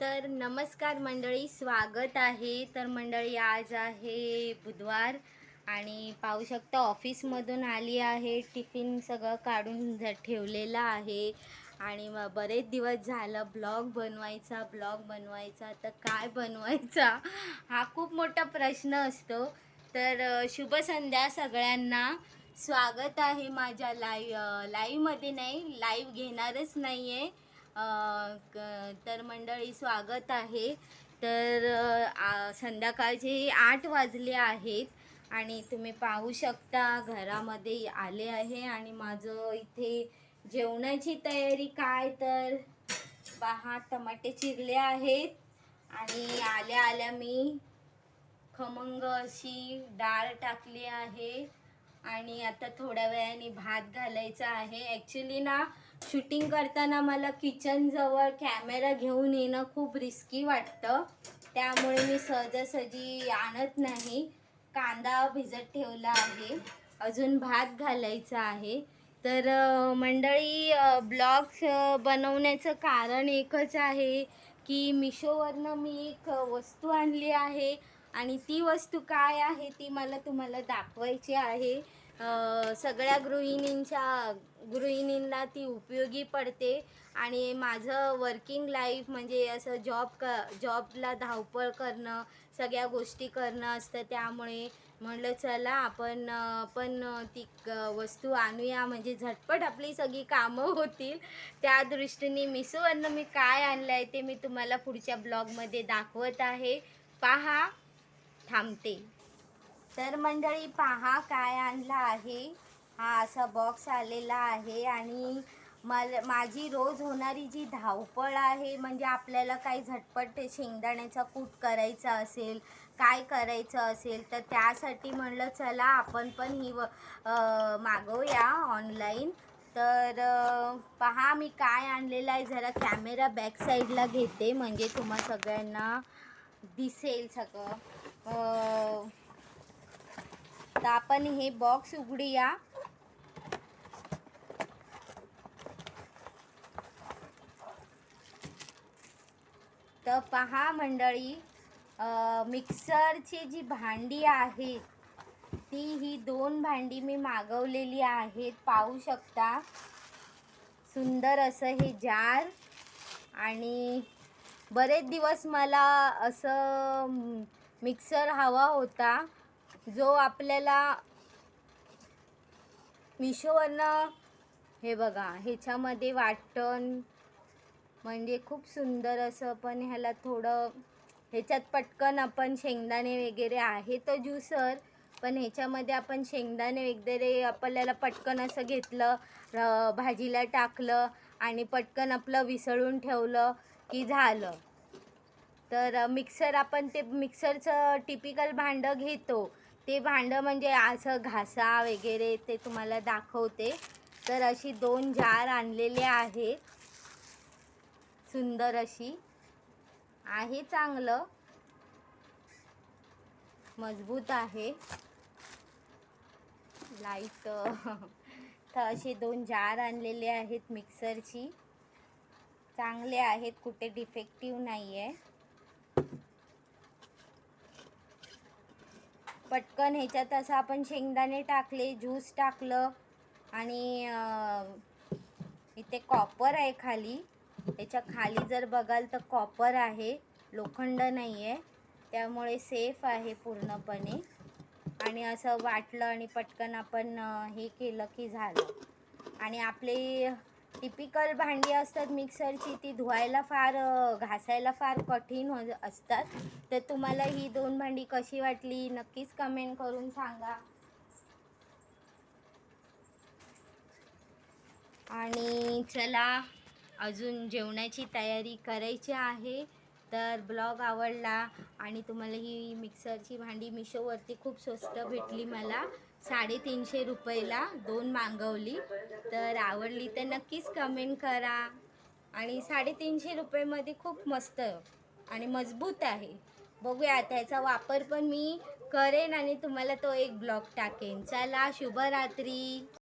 तर नमस्कार मंडळी स्वागत आहे. तर मंडळी आज आहे बुधवार आणि पाहू शकता ऑफिसमधून आली आहे. टिफिन सगळं काढून ठेवलेलं आहे. आणि मग बरेच दिवस झालं ब्लॉग बनवायचा ब्लॉग बनवायचा. तर काय बनवायचा? हा खूप मोठा प्रश्न असतो. तर शुभ संध्या सगळ्यांना. स्वागत आहे माझ्या लाईव्ह लाईव्हमध्ये नाही लाईव्ह घेणारच नाही आहे तर मंडळी स्वागत आहे. तर आ- संध्याकाळचे आठ वाजले आहेत आणि तुम्ही पाहू शकता घरामध्ये आले आहे आणि माझं इथे जेवणाची तयारी काय तर पहा टमाटे चिरले आहेत आणि आल्या आल्या मी खमंग अशी डाळ टाकली आहे. आणि आता थोड्या वेळाने भात घालायचा आहे. ॲक्च्युली ना शूटिंग करताना मला किचनजवळ कॅमेरा घेऊन येणं खूप रिस्की वाटतं. त्यामुळे मी सहजासहजी आणत नाही. कांदा भिजत ठेवला आहे. अजून भात घालायचा आहे. तर मंडळी ब्लॉग्स बनवण्याचं कारण एकच आहे की मिशोवरनं मी एक वस्तू आणली आहे. आणि ती वस्तू काय आहे ती मला तुम्हाला दाखवायची आहे. सगळ्या गृहिणींच्या गृहिणींना ती उपयोगी पडते. आणि माझं वर्किंग लाईफ म्हणजे असं जॉब क जॉबला धावपळ करणं सगळ्या गोष्टी करणं असतं. त्यामुळे म्हणलं चला आपण पण ती वस्तू आणूया. म्हणजे झटपट आपली सगळी कामं होतील. त्या दृष्टीने मिसोवरनं मी काय आणलं आहे ते मी तुम्हाला पुढच्या ब्लॉगमध्ये दाखवत आहे. पहा. थांबते. तर मंडळी पहा काय आणलं आहे. हा असा बॉक्स आलेला आहे आणि मल माझी रोज होणारी जी धावपळ आहे म्हणजे आपल्याला काही झटपट शेंगदाण्याचा कूट करायचा असेल काय करायचं असेल तर त्यासाठी म्हणलं चला आपण पण ही व मागवूया ऑनलाईन तर पहा मी काय आणलेलं आहे. जरा कॅमेरा बॅक साईडला घेते म्हणजे तुम्हा सगळ्यांना दिसेल सगळं. तर आपण हे बॉक्स उघडूया. तर पहा मंडळी मिक्सरची जी भांडी आहेत ती ही दोन भांडी मी मागवलेली आहेत. पाहू शकता सुंदर असं हे जार आणि बरेच दिवस मला असं मिक्सर हवा होता जो आपल्याला मिशोवरनं हे बघा ह्याच्यामध्ये वाटण म्हणजे खूप सुंदर असं पण ह्याला थोडं ह्याच्यात पटकन आपण शेंगदाणे वगैरे आहे तर ज्युसर पण ह्याच्यामध्ये आपण शेंगदाणे वगैरे आपल्याला पटकन असं घेतलं भाजीला टाकलं आणि पटकन आपलं विसळून ठेवलं की झालं. तर मिक्सर आपण ते मिक्सरचं टिपिकल भांडं घेतो. ते भांडं म्हणजे असं घासा वगैरे ते तुम्हाला दाखवते. तर अशी दोन जार आणलेले आहेत. सुंदर अशी. आहे चांगलं. मजबूत आहे. लाइट तर असे दोन जार आणलेले आहेत मिक्सरची चांगले आहेत कुठे डिफेक्टिव्ह नाही आहे पटकन ह्याच्यात असं आपण शेंगदाणे टाकले ज्यूस टाकलं आणि इथे कॉपर आहे खाली. त्याच्याखाली जर बघाल तर कॉपर आहे. लोखंड नाही आहे त्यामुळे सेफ आहे पूर्णपणे. आणि असं वाटलं आणि पटकन आपण हे केलं की झालं. आणि आपले टिपिकल भांडी असतात मिक्सरची ती धुवायला फार घासायला फार कठीण हो असतात. तर तुम्हाला ही दोन भांडी कशी वाटली नक्कीच कमेंट करून सांगा. आणि चला अजून जेवणाची तयारी करायची आहे. तर ब्लॉग आवडला आणि तुम्हाला ही मिक्सरची भांडी मिशोवरती खूप स्वस्त भेटली मला. साडेतीनशे रुपयाला दोन मागवली. तर आवडली तर नक्कीच कमेंट करा. आणि साडेतीनशे रुपयेमध्ये खूप मस्त आणि मजबूत आहे. बघूया त्याचा वापर पण मी करेन आणि तुम्हाला तो एक ब्लॉग टाकेन. चला शुभरात्री.